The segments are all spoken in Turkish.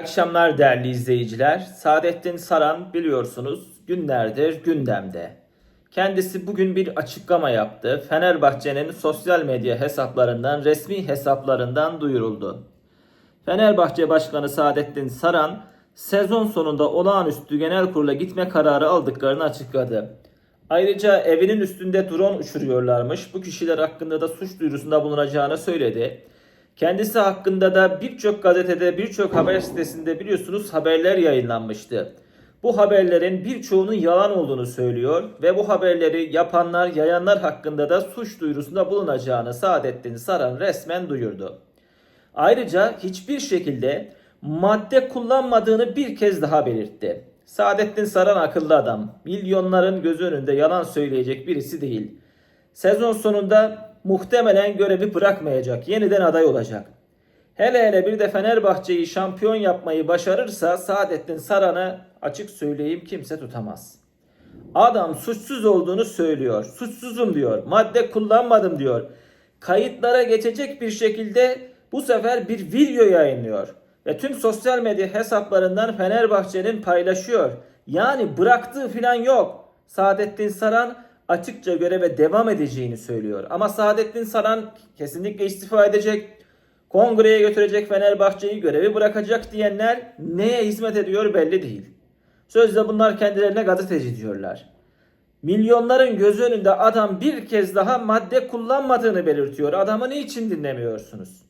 akşamlar değerli izleyiciler. Saadettin Saran biliyorsunuz günlerdir gündemde. Kendisi bugün bir açıklama yaptı. Fenerbahçe'nin sosyal medya hesaplarından, resmi hesaplarından duyuruldu. Fenerbahçe Başkanı Saadettin Saran sezon sonunda olağanüstü genel kurula gitme kararı aldıklarını açıkladı. Ayrıca evinin üstünde drone uçuruyorlarmış. Bu kişiler hakkında da suç duyurusunda bulunacağını söyledi. Kendisi hakkında da birçok gazetede, birçok haber sitesinde biliyorsunuz haberler yayınlanmıştı. Bu haberlerin birçoğunun yalan olduğunu söylüyor ve bu haberleri yapanlar, yayanlar hakkında da suç duyurusunda bulunacağını Saadettin Saran resmen duyurdu. Ayrıca hiçbir şekilde madde kullanmadığını bir kez daha belirtti. Saadettin Saran akıllı adam. Milyonların gözü önünde yalan söyleyecek birisi değil. Sezon sonunda muhtemelen görevi bırakmayacak. Yeniden aday olacak. Hele hele bir de Fenerbahçe'yi şampiyon yapmayı başarırsa Saadettin Saran'ı açık söyleyeyim kimse tutamaz. Adam suçsuz olduğunu söylüyor. Suçsuzum diyor. Madde kullanmadım diyor. Kayıtlara geçecek bir şekilde bu sefer bir video yayınlıyor. Ve tüm sosyal medya hesaplarından Fenerbahçe'nin paylaşıyor. Yani bıraktığı falan yok. Saadettin Saran açıkça göreve devam edeceğini söylüyor. Ama Saadettin Saran kesinlikle istifa edecek. Kongreye götürecek Fenerbahçe'yi görevi bırakacak diyenler neye hizmet ediyor belli değil. Sözde bunlar kendilerine gazeteci diyorlar. Milyonların gözü önünde adam bir kez daha madde kullanmadığını belirtiyor. Adamı niçin dinlemiyorsunuz?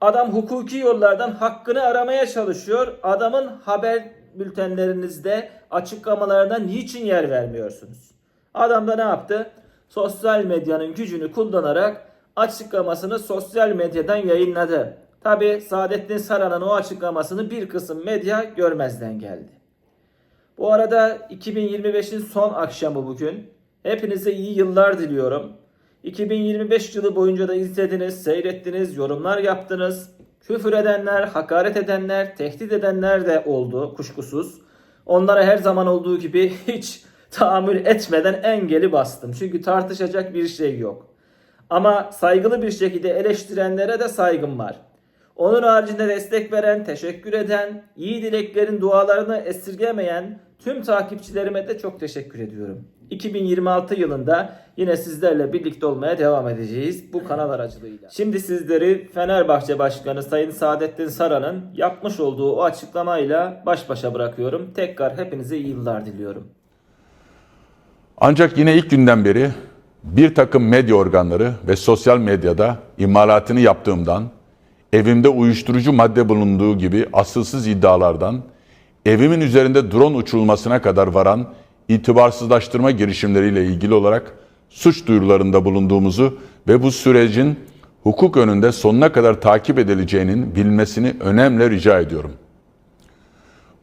Adam hukuki yollardan hakkını aramaya çalışıyor. Adamın haber bültenlerinizde açıklamalarına niçin yer vermiyorsunuz? Adam da ne yaptı? Sosyal medyanın gücünü kullanarak açıklamasını sosyal medyadan yayınladı. Tabi Saadettin Saran'ın o açıklamasını bir kısım medya görmezden geldi. Bu arada 2025'in son akşamı bugün. Hepinize iyi yıllar diliyorum. 2025 yılı boyunca da izlediniz, seyrettiniz, yorumlar yaptınız. Küfür edenler, hakaret edenler, tehdit edenler de oldu kuşkusuz. Onlara her zaman olduğu gibi hiç tahammül etmeden engeli bastım. Çünkü tartışacak bir şey yok. Ama saygılı bir şekilde eleştirenlere de saygım var. Onun haricinde destek veren, teşekkür eden, iyi dileklerin dualarını esirgemeyen tüm takipçilerime de çok teşekkür ediyorum. 2026 yılında yine sizlerle birlikte olmaya devam edeceğiz bu kanal aracılığıyla. Şimdi sizleri Fenerbahçe Başkanı Sayın Saadettin Saran'ın yapmış olduğu o açıklamayla baş başa bırakıyorum. Tekrar hepinize iyi yıllar diliyorum. Ancak yine ilk günden beri bir takım medya organları ve sosyal medyada imalatını yaptığımdan, evimde uyuşturucu madde bulunduğu gibi asılsız iddialardan, evimin üzerinde drone uçurulmasına kadar varan itibarsızlaştırma girişimleriyle ilgili olarak suç duyurularında bulunduğumuzu ve bu sürecin hukuk önünde sonuna kadar takip edileceğinin bilmesini önemli rica ediyorum.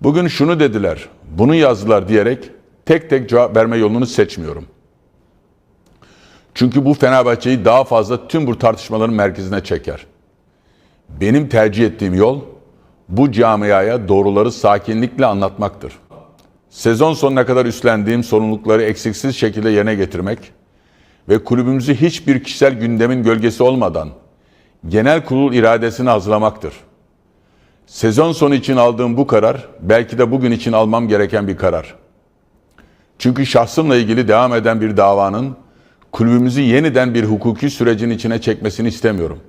Bugün şunu dediler, bunu yazdılar diyerek tek tek cevap verme yolunu seçmiyorum. Çünkü bu Fenerbahçe'yi daha fazla tüm bu tartışmaların merkezine çeker. Benim tercih ettiğim yol bu camiaya doğruları sakinlikle anlatmaktır. Sezon sonuna kadar üstlendiğim sorumlulukları eksiksiz şekilde yerine getirmek ve kulübümüzü hiçbir kişisel gündemin gölgesi olmadan genel kurul iradesini hazırlamaktır. Sezon sonu için aldığım bu karar belki de bugün için almam gereken bir karar. Çünkü şahsımla ilgili devam eden bir davanın kulübümüzü yeniden bir hukuki sürecin içine çekmesini istemiyorum.